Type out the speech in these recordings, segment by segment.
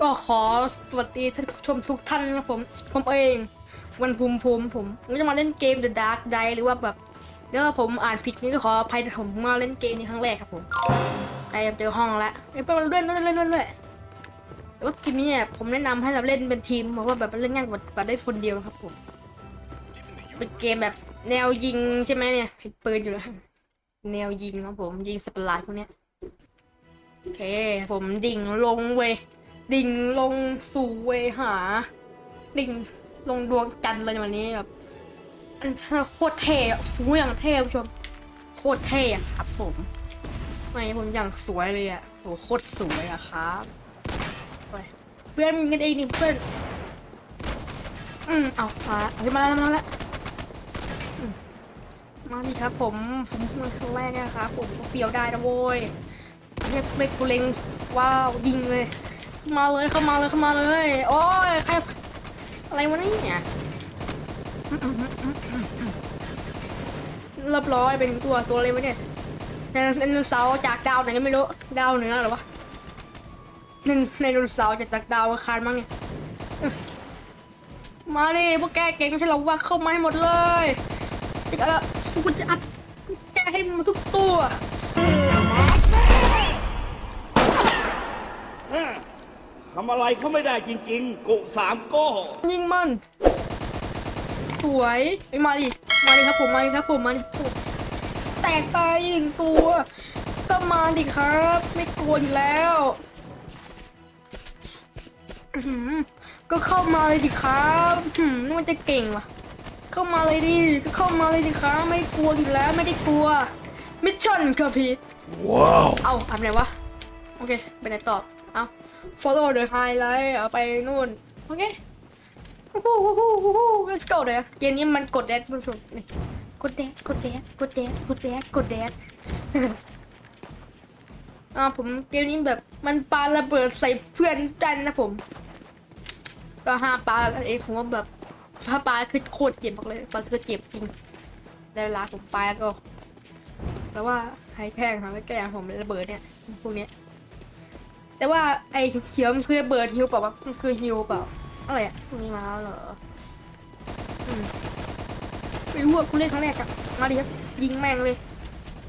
ก็ขอสวัสดีท่านผู้ชมทุกท่านนะครับผม ผมเอง วันภูมิภูมิผมผมจะมาเล่นเกม The Dark Day หรือว่าแบบเดี๋ยวผมอ่านผิดนี่ก็ขออภัยผมมาเล่นเกมนี้ครั้งแรกครับผมใครเจอห้องแล้วเอ้ยไปมาเล่นเล่นเล่นเล่นเล่นแต่ว่าเกมนี้ผมแนะนำให้เราเล่นเป็นทีมเพราะว่าแบบเล่นง่ายกว่าได้คนเดียวครับผมเป็นเกมแบบแนวยิงใช่ไหมเนี่ยเห็นปืนอยู่แล้วแนวยิงครับผมยิงสปาร์ตพวกเนี้ยโอเค ผมดิ่งลงเวย ดิ่งลงสู่เวหา ดิ่งลงดวงจันทร์เลยวันนี้แบบอันโคตรเท่อะโอ้โหอย่างเท่ผู้ชม โคตรเท่อะครับผมไม่ผมอย่างสวยเลยอะโหโคตรสวยอะครับเพื่อนมีกันเองนี่เพื่อนอืมเอามาเอาขึ้นมาแล้วมาแล้วมาดิครับผมผมมาครั้งแรกเนะครับผมก็เปียวได้นะโว้ยเรียกเบกกูเล็งว้าวยิงเลย เข้ามาเลยเข้ามาเลยเข้ามาเลย โอ้ยใครอะไรวะเนี่ยเรียบร้อยเป็นตัวตัวอะไรวะเนี่ยไดโนเสาร์จากดาวไหนก็ไม่รู้ดาวเหนือหรอวะหนึ่งไดโนเสาร์จากดาวอังคารมั้งเนี่ยมาดิพวกแกเก่งไม่ใช่เหรอว่าเข้ามาให้หมดเลยจะเอากูจะอัดแกให้หมดทุกตัว ทำอะไรเขาไม่ได้จริงๆ กุสามโก้ยิงมัน สวยไอ้ยมาดิ มาดิครับผม มาดิครับผม มาดิผมแตกตายหนึ่งตัว ก็มาดิครับ ไม่กลัวอยู่แล้วอื้อหือก็เข้ามาเลยดิครับอื้อหืมนี่มันจะเก่งวะเข้ามาเลยดิ ก็เข้ามาเลยดิครับ ไม่กลัวอยู่แล้ว ไม่ได้กลัว มิชชั่นครับพี่ว้าว เอาทำไหนวะ โอเค ไปไหนต่อ เอา follow the highlight เอาไปนู่น โอเคฮู้ฮู้ฮู้ฮู้ฮู้ let's go เลยเกมนี้มันกดแดดผู้ชมนี่กดแดดกดแดดกดแดดกดแดดกดแดดอ่าผมเกมนี้แบบมันปาระเบิดใส่เพื่อนกันนะผม ก็ห้าปากันเองผมว่าแบบถ้าปาคือโคตรเจ็บบอกเลยปาคือเจ็บจริงได้เวลาผมปาก็ แต่ว่าใครแข่งค่ะไม่แกล้งผมระเบิดเนี่ยพวกเนี้ย แต่ว่าไอ้เขียวๆมันคือระเบิดฮิวเปล่าวะมันคือฮิวเปล่าอะไรอะพวกนี้มาแล้วเหรออืมไม่รู้ว่ากูเล่นครั้งแรกอะมาดิครับยิงแม่งเลย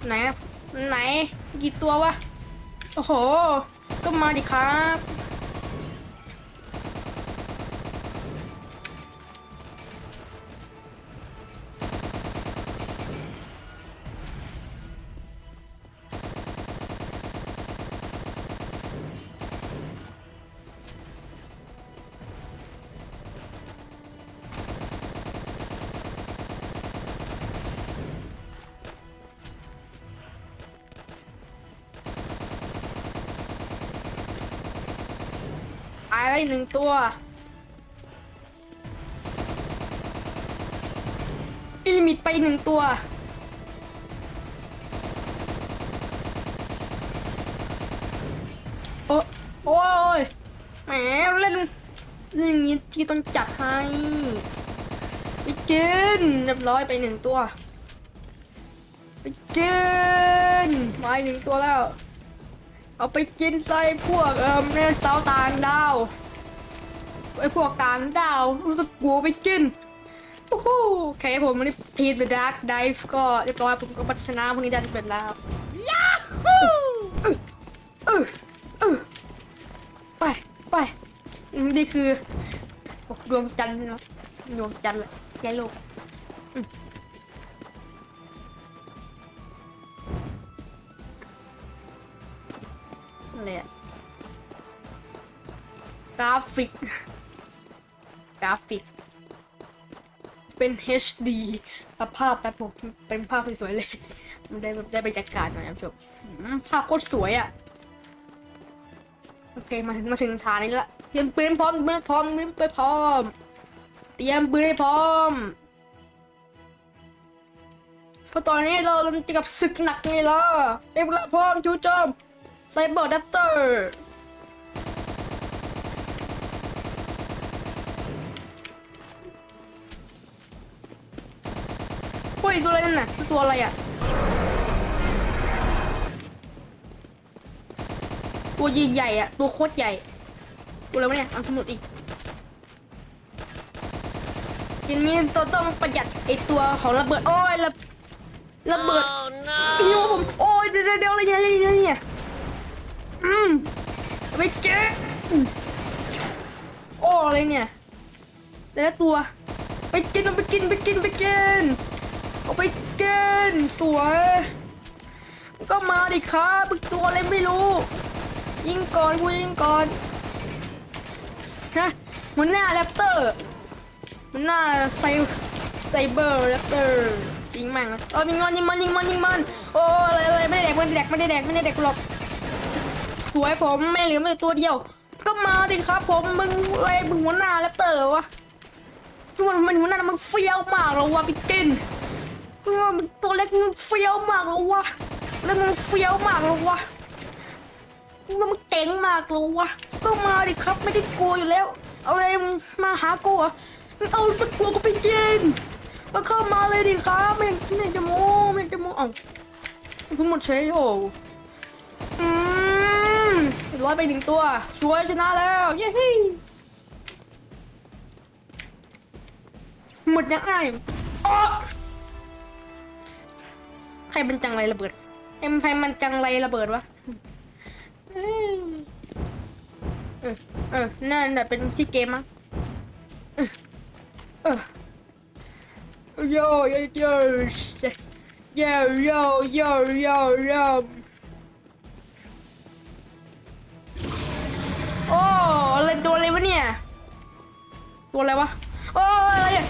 ไหนอะไหนกี่ตัววะโอ้โห ก็มาดิครับายแล้วอีกหนึ่งตัว อิลิมิตไปหนึ่งตัว โอ้โอ้ยแหมเล่นเรื่องนี้ที่ต้องจัดให้ไปกินเรียบร้อยไปหนึ่งตัวไปกินมาหนึ่งตัวแล้ว เอาไปกินใส่พวกเอ่อเนสาต่างดาวไอพวกต่างดาวรู้สึกกลัวไปกินโอ้โหโอเคผมวันนี้ทีม The Dark Dive ก็เรียบร้อยผมก็พัฒนาพวกนี้ได้เป็นแล้วยาฮูเออเออไปไปนี่คือดวงจันทร์นะดวงจันทร์แหละแกโลก อืมอะไรอะกราฟิก กราฟิก เป็น HD ภาพแบบผมเป็นภาพสวยๆเลย มันได้แบบได้บรรยากาศหน่อยนะผู้ชมอืมภาพโคตรสวยอะ่ะ โอเค มาถึงมาถึงฐานนี้ละ เตรียมปืนพร้อมปืนพร้อมปืนไปพร้อม เตรียมปืนให้พร้อมเพราะตอนนี้เรากำลังจะกับศึกหนักไงล่ะเอ็มละพร้อมจูโจม ไซเบอร์ดัปเตอร์โอ้ยตัวอะไรนั่นน่ะตัวอะไรอะ ตัวใหญ่ๆอะ ตัวโคตรใหญ่ตัวตัวอะไรวะเนี่ยเอาสมุดอีกทีนี้ตัวต้องประหยัดไอตัวของระเบิดโอ้ยระระเบิดพี่ว่าผมโอ้ยเดี๋ยวเดี๋ยวเดี๋ยวอะไรเนี่ยอะไรเนี่ยอะไรเนี่ย อืมไปเก็บโอ้อะไรเนี่ย แต่ละตัว ไปกินเอาไปกินไปกินไปกินเอาไปกินสวย ก็มาดิครับมึงตัวอะไรไม่รู้ ยิงก่อนกูยิงก่อน ฮะมันหน้าแรปเตอร์ มันหน้าไซไซเบอร์แรปเตอร์ยิงแม่งเลยเออยิงมันยิงมันยิงมันยิงมัน โอ้อะไรอะไรไม่ได้แดกไม่ได้แดกไม่ได้แดกไม่ได้แดกหรอก สวยผมไม่เหลือไม่ตัวเดียว ก็มาดิครับ ผมมึงอะไรมึงหัวหน้าแรปเต๋อวะทุกคนมันหัวหน้ามึงเฟี้ยวมากเลยว่ะพี่กินมึงตัวเล็กมึงเฟี้ยวมากเลยวะแล้วมึงเฟี้ยวมากเลยวะมันเจ๋งมากเลยวะก็มาดิครับไม่ได้กลัวอยู่แล้ว เอาอะไรมาหากูเหรอะเอาตะกลัวก็ไปกินก็เข้ามาเลยดิครับไม่ไม่จะโม้ไม่จะโม้เอ้าสมมติเฉยโอ้อืม ร้อยไปหนึ่งตัว สวยชนะแล้ว เย้หมดยังไงใครมันจังไรระเบิดเอ็มใครมันจังไรระเบิดวะ เออ เออ นั่นแหละเป็นที่เกมมั้งเออเออโยโยโยโยโยโยโย ตัวอะไรวะโอ้อะไรอะ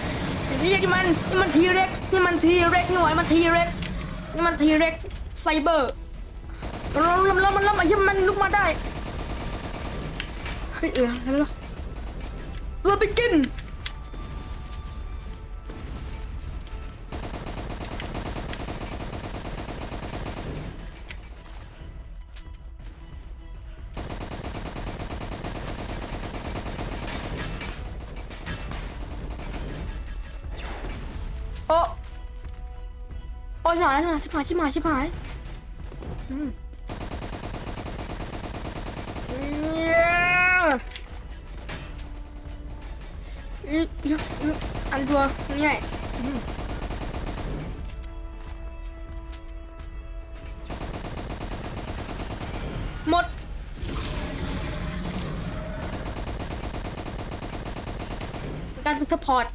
นี่ยี่มันนี่มันทีเร็กนี่มันทีเร็กนี่หว่ามันทีเร็กนี่มันทีเร็กไซเบอร์เราเราเรามันเรามันยังมันลุกมาได้เฮ้ยเออแล้วเราเราไปกินายชิบหายชิบหายชิบหายอืมเนี่ยอีอีอันตัวนี่ไงหมดการเป็นสปอร์ต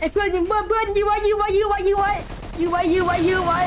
ไอ้เพื่อนยิงเพื่อนเพื่อนยื้อไว้ยื้อไว้ยื้อไว้ยื้อไว้ยื้อไว้ยื้อไว้ยื้อไว้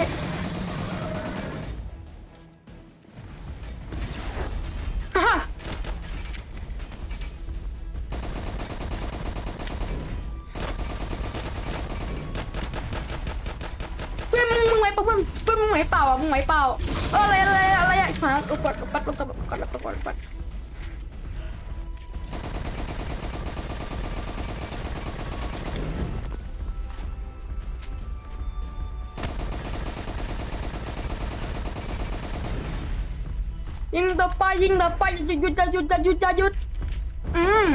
ยิงต่อไปยิงต่อไปหยุดหยุดหยุดหยุดหยุดหยุดอืม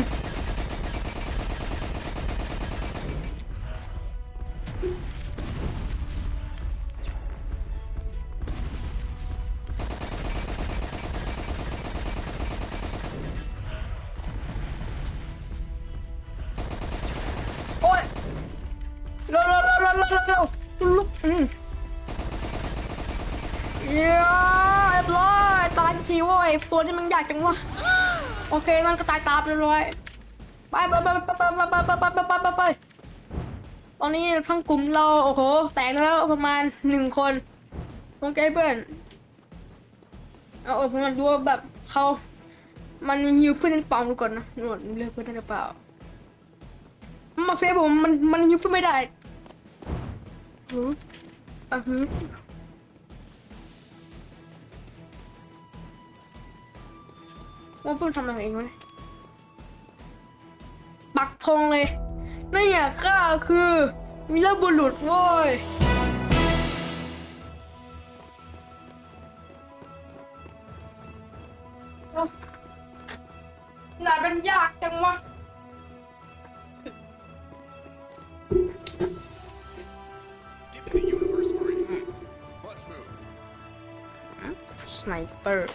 โอ้ยเร็วเร็วเร็วเร็วเร็วเร็วลุกอืมเย้เรียบร้อย ตายทีเว้ยตัวนี้มันอยากจังวะโอเคมันก็ตายตามเลยเลยไปไปไปไปไปไปไปไปไปไปไปไปตอนนี้ทั้งกลุ่มเราโอ้โหแตกแล้วประมาณหนึ่งคนโอเคเพื่อนเอาเออผมอยากดูว่าแบบเขามันฮิวเพื่อนหรือเปล่าดูก่อนนะหนวดเลือกเพื่อนได้หรือเปล่ามาเฟซผมมันมันฮิวเพื่อนไม่ได้หืออะหือ ว่าเพิ่งทำอะไรเองวะเนี่ยปักธงเลยนี่อะข้าคือวีรบุรุษโว้ยเอ้าหนาเป็นยากจังวะ Deep in the universe, Marine. Let's move. สไนเปอร์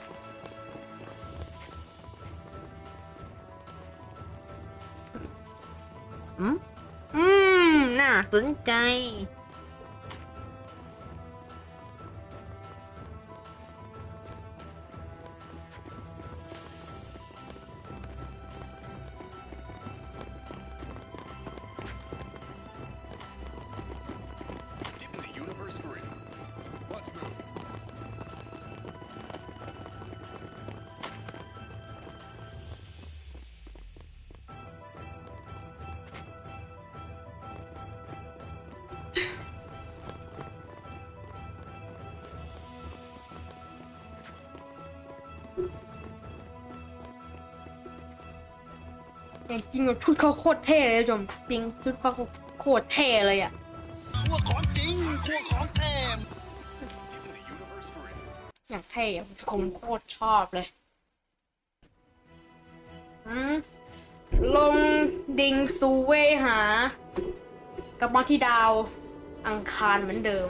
สนใจ จริงๆแบบชุดเขาโคตรเท่เลยผู้ชมจริงชุดเขาโคตรเท่เลยอะพวกของจริงพวกของแท้ Getting the universe free. อย่างเท่อะผมโคตรชอบเลยอืมลงดิงซูเวหากลับมาที่ดาวอังคารเหมือนเดิม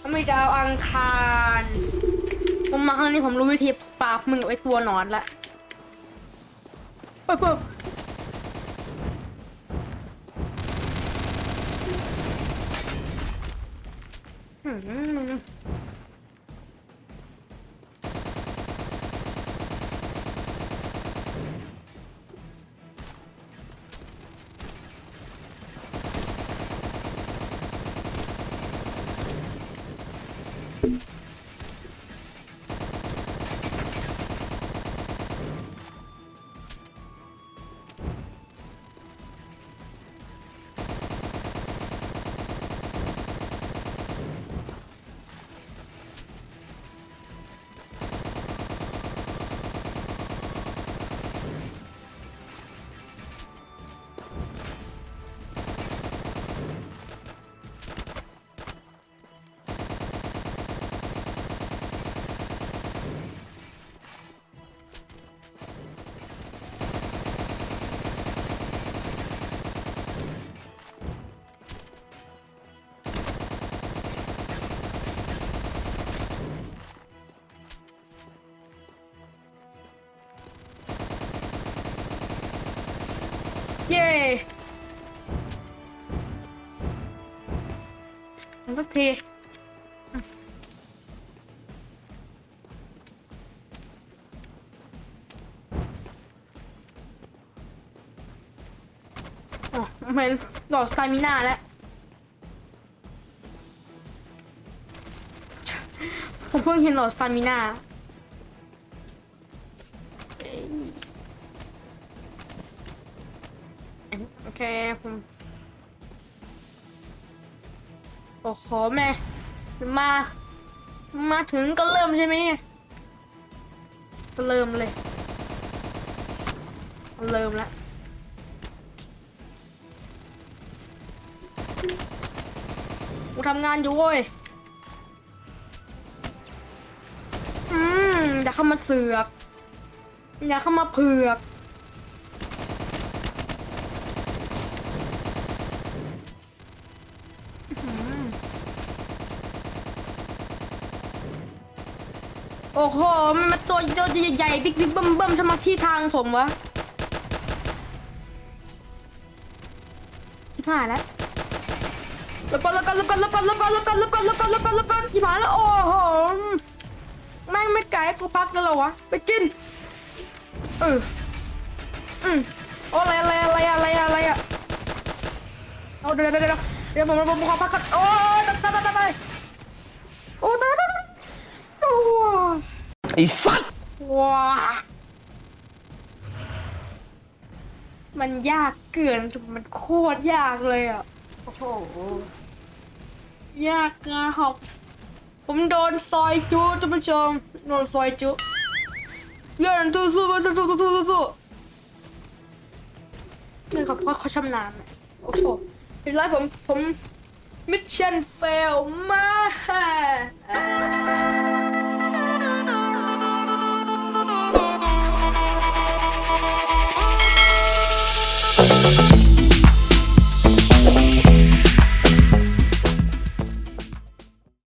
ถ้าไม่ดาวอังคารผ มาครั้งนี้ผมรู้วิธีปราบมึงกับไอ้ตัวหนอนละปิดเปิดอืม สักทีอ๋อมันหลอดสไตมิน่าแล้ว ผมเพิ่งเห็นหลอดสไตมิน่าโอเคผม โอ้โหแม่มา มาถึงก็เริ่มใช่ไหมเนี่ยเริ่มเลย เริ่มแล้วกูทำงานอยู่เว้ย อืม อย่าเข้ามาเสือก อย่าเข้ามาเผือก อ้โห มันมาตัวตัวใหญ่ๆบิ๊กบิ๊กเบิ่มเบิ่มทำไมที่ทางผมวะชิบหายแล้วล้วก็แล้วก็แล้วก็แล้วก็แล้วก็แล้วก็แล้วก็แล้วก็แล้วก็แล้วก็ชิบหายแล้วโอ้โหแม่งไม่ไกลกูพักแล้วเหรอวะ ไปกิน เออ อืมโอ้อะไรอะไรอะไรอะไรอะไรอะเอาเดี๋ยวเดี๋ยวเดี๋ยวเดี๋ยวผมผมขอพักก่อนโอ้ยตายตายตายโอ้ตายตายตายโอ้ ไอ้สัตว์ว้ามันยากเกินจนมันโคตรยากเลยอะ โอ้โห ยากเกินครับ ผมโดนซอยจุท่านผู้ชมโดนซอยจุเลื่อนตู้สู้สู้สู้สู้สู้สู้นี่เขาเพราะเขาชำนาญอะโอ้โหเป็นไรผมผมมิชชั่นเฟลมา